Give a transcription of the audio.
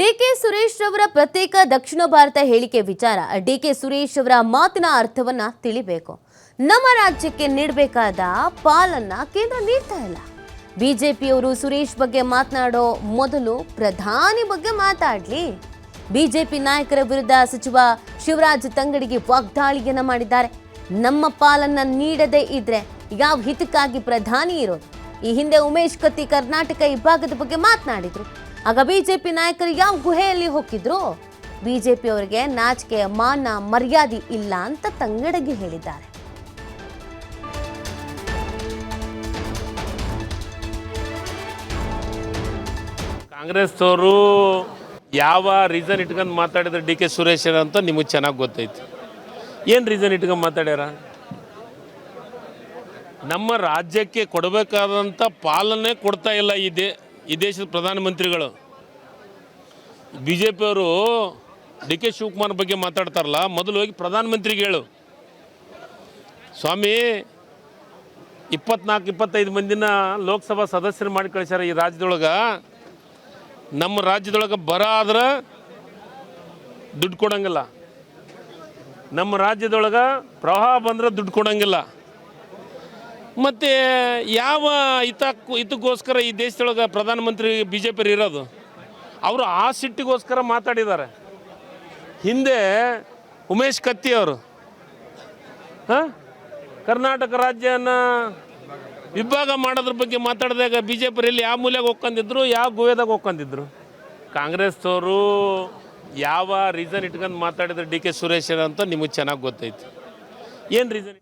DK Suresh ಅವರ ಪ್ರತ್ಯೇಕ ದಕ್ಷಿಣ ಭಾರತ ಹೇಳಿಕೆ ವಿಚಾರ ಡಿಕೆ ಸುರೇಶ್ ಅವರ ಮಾತಿನ ಅರ್ಥವನ್ನ ತಿಳಿಬೇಕು. ನಮ್ಮ ರಾಜ್ಯಕ್ಕೆ ನೀಡಬೇಕಾದ ಪಾಲನ್ನ ಕೇಂದ್ರ ನೀಡ್ತಾ ಇಲ್ಲ. ಬಿಜೆಪಿಯವರು ಸುರೇಶ್ ಬಗ್ಗೆ ಮಾತನಾಡೋ ಮೊದಲು ಪ್ರಧಾನಿ ಬಗ್ಗೆ ಮಾತಾಡ್ಲಿ. ಬಿಜೆಪಿ ನಾಯಕರ ವಿರುದ್ಧ ಸಚಿವ ಶಿವರಾಜ್ ತಂಗಡಿಗೆ ವಾಗ್ದಾಳಿಯನ್ನ ಮಾಡಿದ್ದಾರೆ. ನಮ್ಮ ಪಾಲನ್ನ ನೀಡದೇ ಇದ್ರೆ ಯಾವ ಹಿತಕ್ಕಾಗಿ ಪ್ರಧಾನಿ ಇರೋದು? ಈ ಹಿಂದೆ ಉಮೇಶ್ ಕತ್ತಿ ಕರ್ನಾಟಕ ಈ ಭಾಗದ ಬಗ್ಗೆ ಮಾತನಾಡಿದ್ರು. ಆಗ ಬಿಜೆಪಿ ನಾಯಕರು ಯಾವ ಗುಹೆಯಲ್ಲಿ ಹೋಗಿದ್ರು? ಬಿಜೆಪಿ ಅವರಿಗೆ ನಾಚಿಕೆ ಮಾನ, ಮರ್ಯಾದೆ ಇಲ್ಲ ಅಂತ ತಂಗಡಗಿ ಹೇಳಿದ್ದಾರೆ. ಕಾಂಗ್ರೆಸ್ದವರು ಯಾವ ರೀಸನ್ ಇಟ್ಕೊಂಡು ಮಾತಾಡಿದ್ರೆ ಡಿ ಕೆ ಸುರೇಶ್ ಅಂತ ನಿಮಗೆ ಚೆನ್ನಾಗಿ ಗೊತ್ತೈತಿ. ಏನು ರೀಸನ್ ಇಟ್ಕೊಂಡು ಮಾತಾಡ್ಯಾರ? ನಮ್ಮ ರಾಜ್ಯಕ್ಕೆ ಕೊಡಬೇಕಾದಂಥ ಪಾಲನೆ ಕೊಡ್ತಾ ಇಲ್ಲ ಈ ದೇ ಈ ದೇಶದ ಪ್ರಧಾನಮಂತ್ರಿಗಳು. ಬಿ ಜೆ ಪಿಯವರು ಡಿ ಕೆ ಶಿವಕುಮಾರ್ ಬಗ್ಗೆ ಮಾತಾಡ್ತಾರಲ್ಲ, ಮೊದಲು ಹೋಗಿ ಪ್ರಧಾನಮಂತ್ರಿಗೆ ಹೇಳು. ಸ್ವಾಮಿ, ಇಪ್ಪತ್ನಾಲ್ಕು, ಇಪ್ಪತ್ತೈದು ಮಂದಿನ ಲೋಕಸಭಾ ಸದಸ್ಯರು ಮಾಡಿ ಕಳಿಸ್ಯಾರ ಈ ರಾಜ್ಯದೊಳಗೆ. ನಮ್ಮ ರಾಜ್ಯದೊಳಗೆ ಬರ ಆದ್ರೆ ದುಡ್ಡು ಕೊಡಂಗಿಲ್ಲ. ನಮ್ಮ ರಾಜ್ಯದೊಳಗೆ ಪ್ರವಾಹ ಬಂದ್ರೆ ದುಡ್ಡು ಕೊಡಂಗಿಲ್ಲ. ಮತ್ತು ಯಾವ ಹಿತಕ್ಕೂ ಹಿತಕ್ಕೋಸ್ಕರ ಈ ದೇಶದೊಳಗೆ ಪ್ರಧಾನಮಂತ್ರಿ ಬಿ ಜೆ ಪಿ ಇರೋದು? ಅವರು ಆ ಸಿಟ್ಟಿಗೋಸ್ಕರ ಮಾತಾಡಿದ್ದಾರೆ. ಹಿಂದೆ ಉಮೇಶ್ ಕತ್ತಿ ಅವರು. ಹಾಂ? ಕರ್ನಾಟಕ ರಾಜ್ಯನ ವಿಭಾಗ ಮಾಡೋದ್ರ ಬಗ್ಗೆ ಮಾತಾಡಿದಾಗ ಬಿ ಜೆ ಪಿಯಲ್ಲಿ ಯಾವ ಮೂಲೆಗೆ ಹೋಗ್ಕೊಂಡಿದ್ರು ಯಾವ ಗೋವೆದಾಗ ಹೋಗ್ಕೊಂಡಿದ್ರು ಕಾಂಗ್ರೆಸ್ದವರು ಯಾವ ರೀಸನ್ ಇಟ್ಕೊಂಡು ಮಾತಾಡಿದ್ರು ಡಿ ಕೆ ಸುರೇಶ್ ಅಂತ ನಿಮಗೆ ಚೆನ್ನಾಗಿ ಗೊತ್ತೈತಿ. ಏನು ರೀಸನ್?